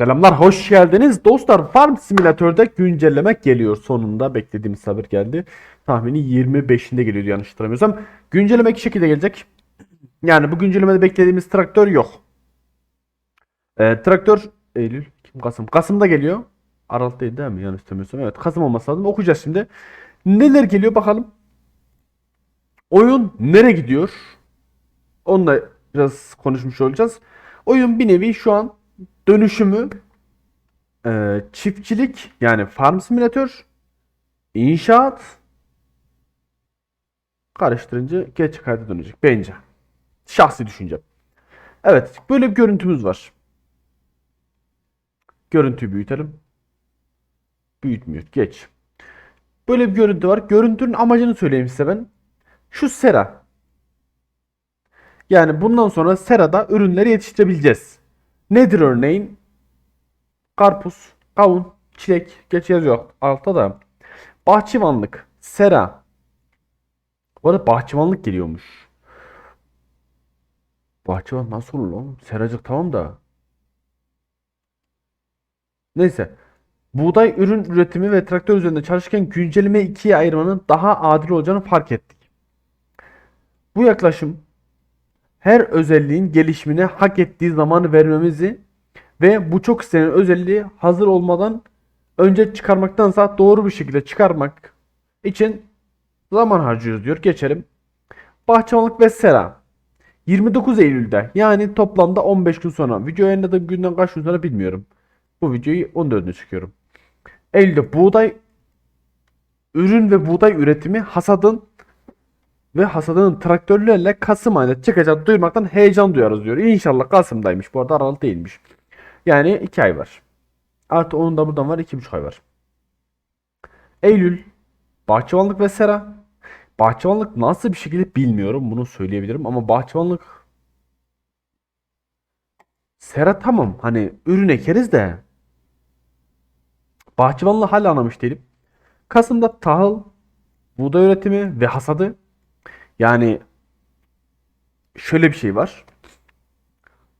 Selamlar, hoş geldiniz. Dostlar Farm Simülatör'de güncelleme geliyor sonunda. Beklediğimiz sabır geldi. Tahmini 25'inde geliyordu yanlış hatırlamıyorsam. Güncelleme iki şekilde gelecek. Yani bu güncellemede beklediğimiz traktör yok. Ee, traktör Eylül, Ekim, Kasım. Kasım'da geliyor. Aralık değil mi? Yanlış hatırlamıyorsam. Evet Kasım olması lazım. Okuyacağız şimdi. Neler geliyor bakalım. Oyun nereye gidiyor? Onu da biraz konuşmuş olacağız. Oyun bir nevi şu an dönüşümü e, çiftçilik yani farm simülatör, inşaat karıştırınca geç kayda dönecek bence. Şahsi düşüncem. Evet böyle bir görüntümüz var. Görüntüyü büyütelim. Büyütmüyor. Geç. Böyle bir görüntü var. Görüntünün amacını söyleyeyim size ben. Şu sera. Yani bundan sonra serada ürünleri yetiştirebileceğiz. Nedir örneğin? Karpuz, kavun, çilek. Geç yazıyor altta da. Bahçıvanlık, sera. Bu arada bahçıvanlık geliyormuş. Bahçıvan nasıl olur lan? Seracık tamam da. Neyse. Buğday ürün üretimi ve traktör üzerinde çalışırken güncelleme ikiye ayırmanın daha adil olacağını fark ettik. Bu yaklaşım her özelliğin gelişimine hak ettiği zamanı vermemizi ve bu çok istenen özelliği hazır olmadan önce çıkarmaktansa doğru bir şekilde çıkarmak için zaman harcıyoruz diyor. Geçelim. Bahçıvanlık ve sera. 29 Eylül'de yani toplamda 15 gün sonra. Video yayınladığım günden kaç gün sonra bilmiyorum. Bu videoyu 14'üne çekiyorum. Eylül'de buğday ürün ve buğday üretimi hasadın ve hasadının traktörlerle Kasım ayında çıkacak duyurmaktan heyecan duyarız diyor. İnşallah Kasım'daymış. Bu arada Aralık değilmiş. Yani 2 ay var. Artı onun da buradan var 2,5 ay var. Eylül. Bahçıvanlık ve sera. Bahçıvanlık nasıl bir şekilde bilmiyorum. Bunu söyleyebilirim ama bahçıvanlık sera tamam. Hani ürün ekeriz de bahçıvanlığı hala anlamış değilim. Kasım'da tahıl, buğday üretimi ve hasadı yani şöyle bir şey var.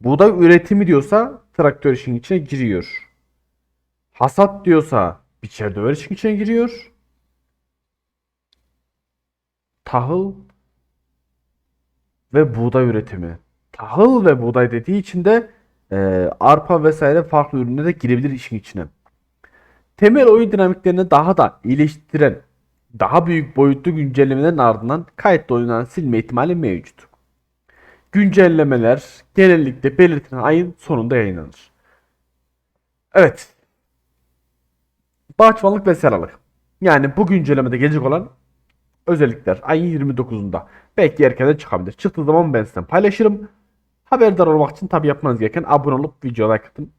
Buğday üretimi diyorsa traktör işin içine giriyor. Hasat diyorsa biçer döver işin içine giriyor. Tahıl ve buğday üretimi. Tahıl ve buğday dediği için de e, arpa vesaire farklı ürünlere de girebilir işin içine. Temel oyun dinamiklerini daha da iyileştiren daha büyük boyutlu güncellemelerin ardından kayıtlı oyunları silme ihtimali mevcut. Güncellemeler genellikle belirtilen ayın sonunda yayınlanır. Evet. Bahçıvanlık ve seralık. Yani bu güncellemede gelecek olan özellikler ayın 29'unda. Belki erken de çıkabilir. Çıktığı zaman ben size paylaşırım. Haberdar olmak için tabi yapmanız gereken abone olup videoya like atın.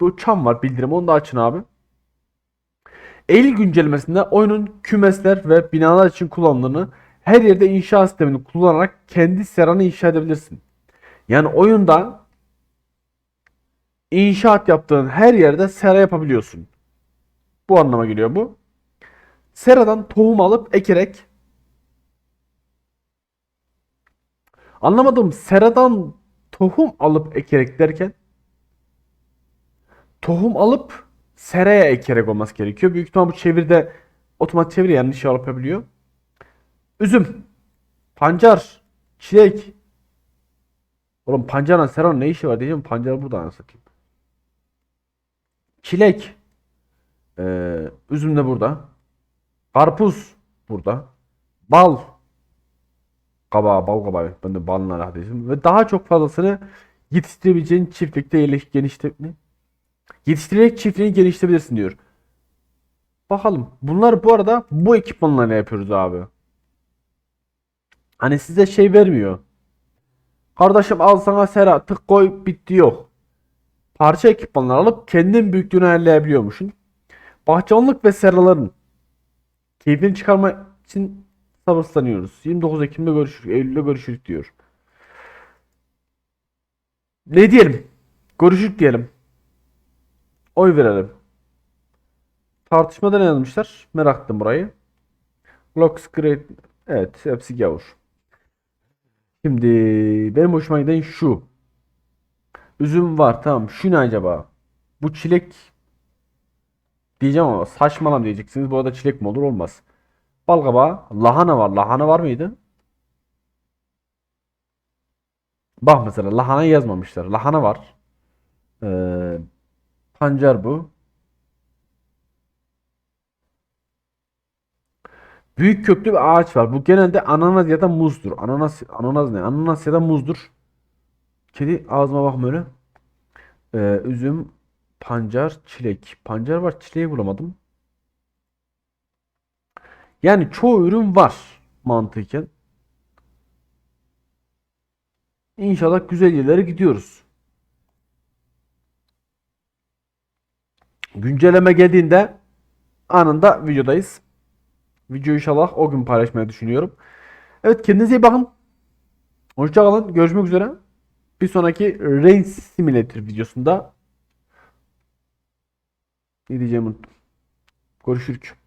Bu çan var bildirim onu da açın abi. Eylül güncellemesinde oyunun kümesler ve binalar için kullanıldığını her yerde inşa sistemini kullanarak kendi seranı inşa edebilirsin. Yani oyunda inşaat yaptığın her yerde sera yapabiliyorsun. Bu anlama geliyor bu. Seradan tohum alıp ekerek Anlamadım. Seradan tohum alıp ekerek derken tohum alıp seraya ekerek olması gerekiyor. Büyük ihtimal bu çevirde otomatik çeviri yanlış yapabiliyor. Üzüm, pancar, çilek. Oğlum pancarla seranın ne işi var diyeceğim. Pancar burada anasını satayım. Çilek. Ee, üzüm de burada. Karpuz burada. Bal. Kabağı, bal kabağı. Ben de rahat edeceğim. Ve daha çok fazlasını yetiştirebileceğin çiftlikte genişletme. Yetiştirerek çiftliğini geliştirebilirsin diyor. Bakalım. Bunlar bu arada bu ekipmanla ne yapıyoruz abi? Hani size şey vermiyor. Kardeşim al sana sera tık koy bitti yok. Parça ekipmanlar alıp kendin büyüklüğünü ayarlayabiliyormuşsun. Bahçıvanlık ve seraların keyfini çıkarma için sabırsızlanıyoruz. 29 Ekim'de görüşürüz. Eylül'de görüşürüz diyor. Ne diyelim? Görüşürüz diyelim. Oy verelim. Tartışmada ne yazmışlar? Merak ettim burayı. Locks Great. Evet hepsi gavur. Şimdi benim hoşuma giden şu. Üzüm var tamam. Şu ne acaba? Bu çilek diyeceğim ama saçmalam diyeceksiniz. Bu arada çilek mi olur? Olmaz. Balkabağı, lahana var. Lahana var mıydı? Bak mesela lahana yazmamışlar. Lahana var. Ee, pancar bu. Büyük köklü bir ağaç var. Bu genelde ananas ya da muzdur. Ananas, ananas ne? Ananas ya da muzdur. Kedi ağzıma bakma. Ee, üzüm, pancar, çilek. Pancar var, çileği bulamadım. Yani çoğu ürün var mantıken. İnşallah güzel yerlere gidiyoruz. Güncelleme geldiğinde anında videodayız. Video inşallah o gün paylaşmayı düşünüyorum. Evet kendinize iyi bakın. Hoşçakalın. Görüşmek üzere. Bir sonraki Rain Simulator videosunda ne diyeceğimi unuttum. Görüşürük.